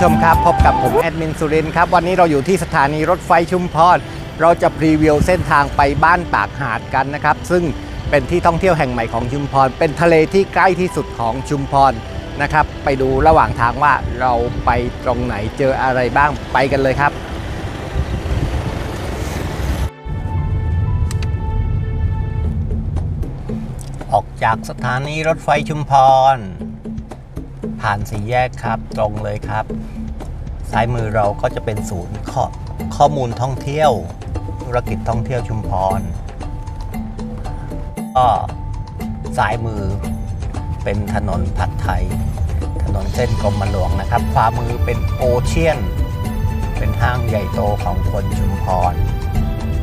ท่านผู้ชมครับ พบกับผมแอดมินสุรินครับ วันนี้เราอยู่ที่สถานีรถไฟชุมพร เราจะพรีวิวเส้นทางไปบ้านปากหาดกันนะครับ ซึ่งเป็นที่ท่องเที่ยวแห่งใหม่ของชุมพร เป็นทะเลที่ใกล้ที่สุดของชุมพรนะครับ ไปดูระหว่างทางว่าเราไปตรงไหนเจออะไรบ้างไปกันเลยครับออกจากสถานีรถไฟชุมพร ผ่านสี่แยกครับ ตรงเลยครับ ซ้ายมือเราก็จะเป็นศูนย์ข้อข้อมูลท่องเที่ยวธุรกิจท่องเที่ยวชุมพร ก็ซ้ายมือเป็นถนนผัดไทย ถนนเส้นกรมหลวงนะครับ ขวามือเป็นโอเชียน เป็นห้างใหญ่โตของคนชุมพร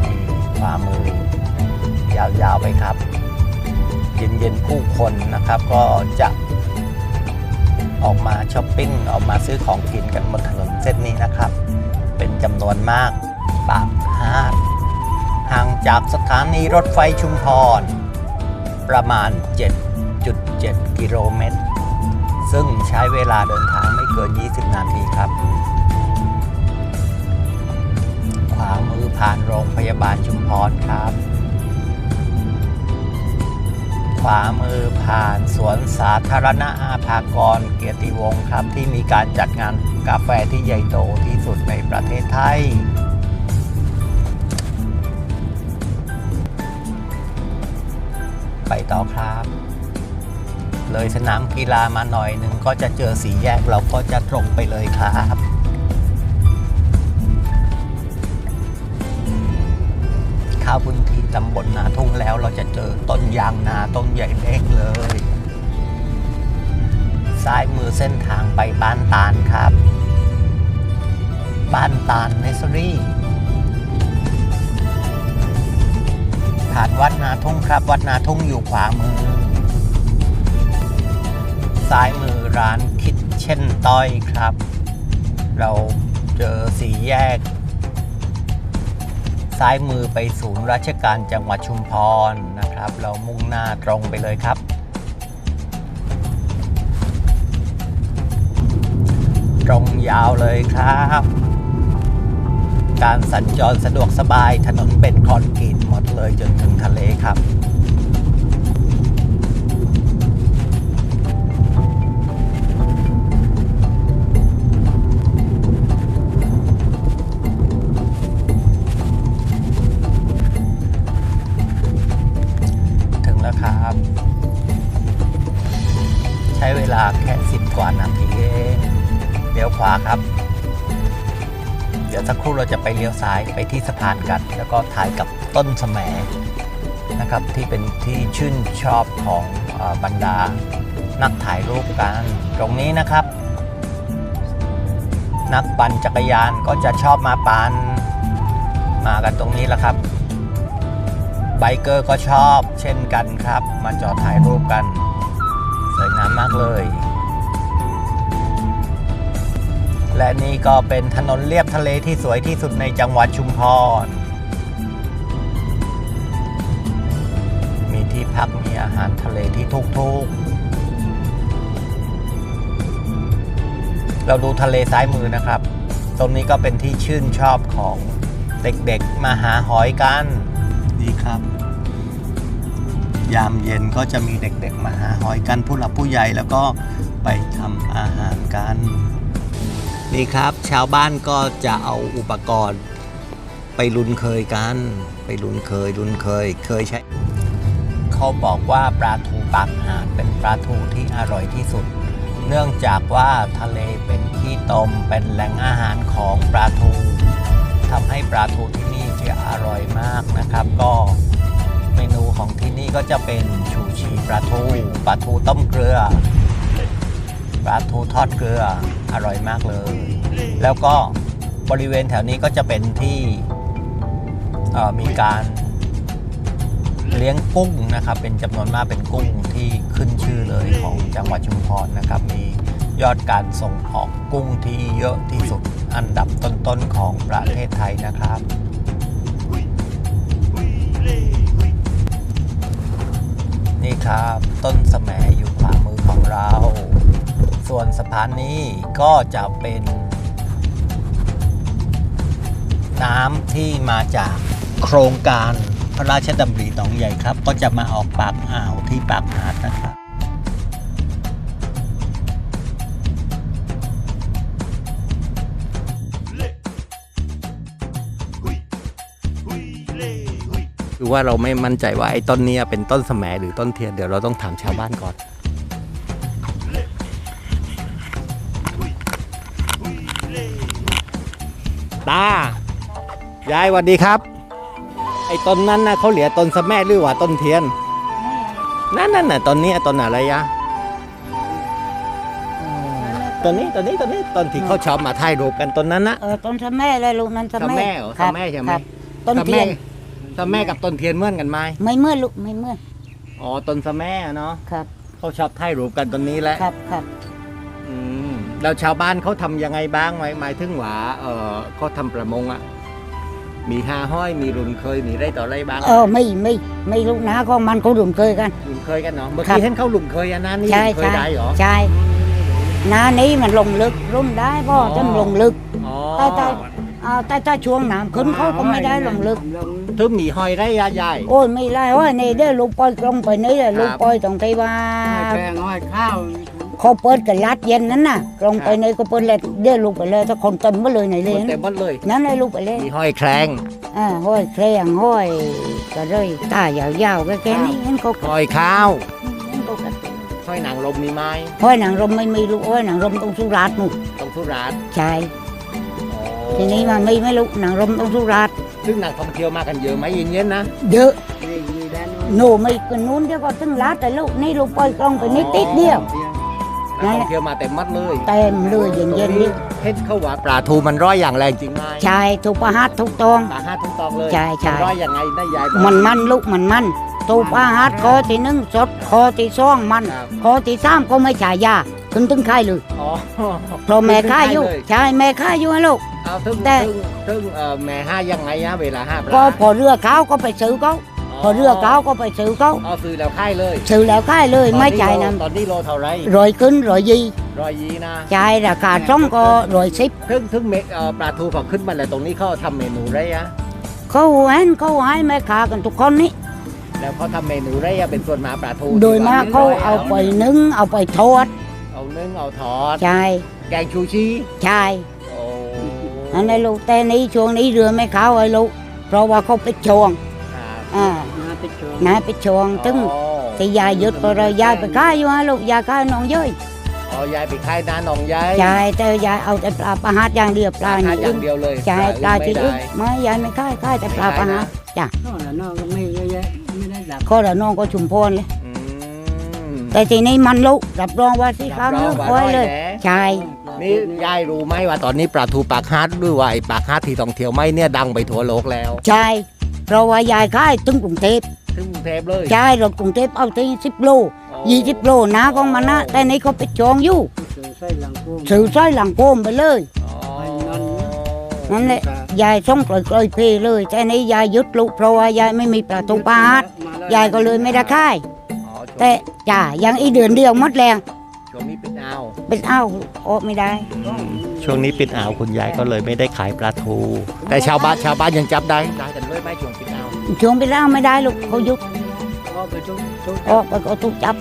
นี่ขวามือยาวๆไปครับ เย็นๆผู้คนนะครับก็จะ ออกมาช้อปปิ้งออกมาซื้อของกินกันบนถนนเส้นนี้นะครับ เป็นจำนวนมากปากฮาดห่างจากสถานีรถไฟชุมพร ประมาณ 7.7 กิโลเมตร ซึ่งใช้เวลาเดินทางไม่เกิน 20 นาทีครับ ขวามือผ่านโรงพยาบาลชุมพรครับ ขวามือผ่านสวนสาธารณะอาภากรเกียรติวงศ์ครับ ที่มีการจัดงานกาแฟที่ใหญ่โตที่สุดในประเทศไทยไปต่อครับ เลยสนามกีฬามาหน่อยหนึ่งก็จะเจอสีแยกเราก็จะตรงไปเลยครับ ข้าพื้นที่ ตำบลนาทุ่งแล้วเราจะเจอต้นยางนาต้นใหญ่เล็กเลย ซ้ายมือเส้นทางไปบ้านตาลครับ บ้านตาลเนสซอรี่ผ่านวัดนาทุ่งครับ วัดนาทุ่งอยู่ขวามือ ซ้ายมือร้านคิดเช่นต้อยครับ เราเจอสีแยก ซ้ายมือไปศูนย์ราชการจังหวัดชุมพรนะครับ เรามุ่งหน้าตรงไปเลยครับ ตรงยาวเลยครับ การสัญจรสะดวกสบายถนนเป็นคอนกรีตหมดเลยจนถึงทะเลครับ สิบกว่านาทีเองเลี้ยวขวาครับ เดี๋ยวสักครู่เราจะไปเลี้ยวซ้ายไปที่สะพานกัน แล้วก็ถ่ายกับต้นสแหมนะครับที่เป็นที่ชื่นชอบของอบรรดานักถ่ายรูปกัน ตรงนี้นะครับ นักปั่นจักรยานก็จะชอบมาปั่นมากันตรงนี้แหละครับไบเกอร์ก็ชอบเช่นกันครับ มาจอดถ่ายรูปกันสวยงามมากเลย และนี่ก็เป็นถนนเลียบทะเลที่สวยที่สุดในจังหวัดชุมพร มีที่พักมีอาหารทะเลที่ทุกๆ เราดูทะเลซ้ายมือนะครับ ตรงนี้ก็เป็นที่ชื่นชอบของเด็กๆ มาหาหอยกันนี่ครับ ยามเย็นก็จะมีเด็กๆ มาหาหอยกันผู้หลักผู้ใหญ่แล้วก็ไปทำอาหารกัน นี่ครับ ชาวบ้านก็จะเอาอุปกรณ์ ไปลุนเคยกัน ไปลุนเคยลุนเคยเคยใช้ เขาบอกว่าปลาทูปากหาดเป็นปลาทูที่อร่อยที่สุด เนื่องจากว่าทะเลเป็นขี้ตมเป็นแหล่งอาหารของปลาทูทำให้ปลาทูที่นี่จะอร่อยมากนะครับ ก็เมนูของที่นี่ก็จะเป็นชูชีปลาทูปลาทูต้มเกลือ ปลาทูทอดเกลืออร่อยมากเลย แล้วก็บริเวณแถวนี้ก็จะเป็นที่เอ่อมีการเลี้ยงกุ้งนะครับ เป็นจำนวนมากเป็นกุ้งที่ขึ้นชื่อเลยของจังหวัดชุมพรนะครับ มียอดการส่งออกกุ้งที่เยอะที่สุดอันดับต้นๆของประเทศไทยนะครับนี่ครับ ต้นสะแหมอยู่ขวามือของเรา ส่วนสะพานนี้ก็จะเป็น น้ำที่มาจากโครงการพระราชดำริหนองใหญ่ครับ ก็จะมาออกปากอ่าวที่ปากหาดนะครับคือว่าเราไม่มั่นใจว่าไอ้ต้นนี้เป็นต้นสมหรือต้นเทียนเดี๋ยวเราต้องถามชาวบ้านก่อน ตายายสวัสดีครับ ไอ้ต้นนั้นนะเขาเหลือต้นสะแม่หรือว่าต้นเทียน นั่นนั่นน่ะต้นนี้ต้นอะไรยะต้นนี้ต้นนี้ต้นนี้ต้นที่เขาชอบมาถ่ายรูปกันต้นนั้นนะเออต้นสะแม่เลยลูกนั้นสะสะแม่แม่เหรอครับสะแม่ใช่ไหมครับต้นสะเทีแม่ยนสะแม่กับต้นเทียนเหมือนกันไหมไม่เมื่อนลูกไม่เมื่อนอ๋อต้นสะแม่อะเนาะครับเขาชอบถ่ายรูปกันต้นนี้แหละครับครับอืม แล้วชาวบ้านเขาทำยังไงบ้างไหมหมายถึงว่าเออเขาทำประมงอะ มีหาห้อยมีรุนเคยมีไรต่อไรบ้างเออไม่ไม่ไม่ลูกนะของมันเขาดุมเคยกันลุมเคยกันเนาะเมื่อครับกี้เห็นเขาลุมเคยอันนั้นนี่ใช่ลุมเคยใช่ได้เหรอ ใช่นานี้มันลงลึกรุ่มได้พ่ออ๋อจนลงลึก อ๋อใต้ใต้เอาใต้ใต้ช่วงน้ำขึ้นเขาก็ไม่ได้ลงลึก ถึงมีหอยได้ยาใหญ่ โอ้ยไม่ได้ว่าในเด้อลูกปล่อยลงไปนี่แหละลูกปล่อยตรงที่ว่าแกงห้อยข้าว เขาเปิดกันลัดเย็นนั้นน่ะลงไปในก็เปิดเลยเด้อลูกไปเลยถ้าคนเต็มมาเลยไหนเลยเต็มหมดเลยนั่นเลยลูกไปเลยมีหอยแครงอ่าห้อยแครงห้อยก็เลยตายาวๆก็แค่นี้เห็นเขาหอยข้าวเห็นเขาก็หอยนางรมมีไหมห้อยหนังรมไม่มีลูกห้อยหนังรมต้องสุราษฎร์นู่นต้องทุราชใช่อ๋อทีนี้มันไม่ไม่ลูกหนังรมต้องสุราษฎร์ซึ่งนักท่องเที่ยวมากันเยอะไหมเย็นๆนะเยอะนี่มีด้านโน่ไม่กันนู้นเดี๋ยวก็ถึงลาดแต่ลูกนี่ลูกปล่อยกล้องไปนิดติดเดียว นักท่องเที่ยวมาเต็มมัดเลยเต็มเลยเย็นเย็นๆนี่เห็นเขาว่าปลาทูมันร้อยอย่างแรงจริงไหมใช่ถูกประหัตถูกตองปลาห้าทุกตองเลยใช่ใช่มันร้อยยังไงนะยายบอกมันมันลูกมันมันถูกประหัตคอที่หนึ่งสดคอที่สองมันครับคอที่สามก็ไม่ฉายยาขึ้นตึงไข่เลยอ๋อเพราะแม่ค่าอยู่เลยใช่แม่ค่าอยู่ให้ลูกเอาถึงแต่ถึงถึงเอ่อแม่ห้ายังไงอะเวลาห้าปลาก็พอเรือเขาก็ไปซื้อเขา พอเรือเขาก็ไปซื้อเขาเอาซื้อแล้วค่ายเลยซื้อแล้วค่ายเลยไม่จ่ายตอนะตอนนี้โลเท่าไหรรอยขึ้นรอยยีร้อยยีนะจ่ายราคาช่องก็รอยสิบถึงถึงเมเอ่อปลาทูพอขึ้นมาแล้วตรงนี้เขาทำเมนูไรอะเขาเห็นเขาให้แม่ค้ากันทุกคนนี่แล้วเขาทำเมนูไรอะเป็นส่วนมาปลาทู โดยมากเขาเอาไปนึ่งเอาไปทอด เอานึ่งเอาทอดใช่แกงชูชีใช่โอ้อันนี้ลูกแต่นี้ช่วงนี้เรือไม่เข้าไอ้ลูกเพราะว่าเขาไปชวงครับ อ่านาติดชมนายไปชวงตึงอ๋อที่ยายหยุดก็เลยยายไปค่ายอยู่ฮะลูกยายค่ายน้องเย้ยอ๋อยายไปค่ายนาหนองยายใช่แต่ยายเอาแต่ปลาประหัดอย่างเดียวปลาค่านี่อย่างเดียวเลยใช่ปลาอื่ที่นอื่ไม่นได้ไม่ยายไม่ค่ายค่ายแต่ปลาประหัดจ้ะนอกแล้วนอกก็ไม่เยอะแยะไม่ได้ดับข้อละน้องก็ชุมพรเลย อืมแต่ทีนี้มันลูกรับรองว่าสิครับรับรเลือองกว่าไว้เลยร้อยแหละใช่นี่ยายรู้ไหมว่าตอนนี้ปลาทูปากฮาร์ดหรือว่าไอ้ปากฮาร์ดที่ท่องเที่ยวไม่เนี่ยดังไปทั่วโลกแล้ว ใช่ เพราะว่ายายค่ายถึงกรุงเทพถึงกรุงเทพเลยใช่รถกรุงเทพเอาที่สิบโลยี่สิบโลนะของมันนะแต่นี่เขาไปจองอยู่สื่อไส้หลังกุ้งสื่อสร้อยหลังโกมไปเลยอ๋อนั่นแหละยายส่งปล่อยกลอยเพเลย แต่นี่ยายหยุดลูกเพราะว่ายายไม่มีประตูปาดยายก็เลยไม่ได้ค่ายอ๋อช่วงแต่จ้ายังอีเดือนเดียวหมดแรงช่วงนี้ปิดอ่าวเป็นอ้าวออกไม่ได้ ช่วงนี้ปิดอ่าวคุณยายก็เลยไม่ได้ขายปลาทู แต่ชาวบ้านชาวบ้านยังจับได้ได้กันเลยไหมช่วงปิดอ่าวช่วงไปแล้วไม่ได้ลูกเขาหยุดก็ไปทุกทุกออกไปก็ถูกจับ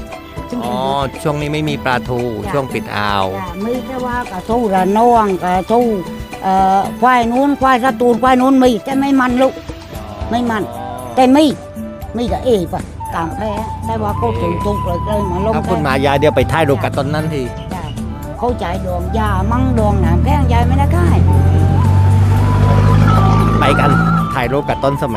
อ๋อช่วงนี้ไม่มีปลาทูช่วงปิดอ่าวจ้ะมีแต่ว่ากระทู้ระนองกระทู้เอ่อควายนู้นควายสตูนควายนู้นมีแต่ไม่มันลูกไม่มัน แต่มีมีกับเอปะกลางแพ้แต่ว่าเขาถูกถูกเลยเลยมาลงถ้าคุณแค่มายายเดี๋ยวไปถ่ายรูปกันตอนนั้นทีจ้ะ เขาจ่ายดวงยามั่งดวงหนามแข้งยายไม่ได้ค่ายไปกันถ่ายรูปกับต้นสมแ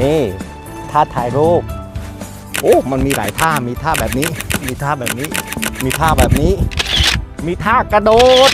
นี่ท่าถ่ายรูป โอ้ มันมีหลายท่า มีท่าแบบนี้ มีท่าแบบนี้ มีท่าแบบนี้ มีท่ากระโดด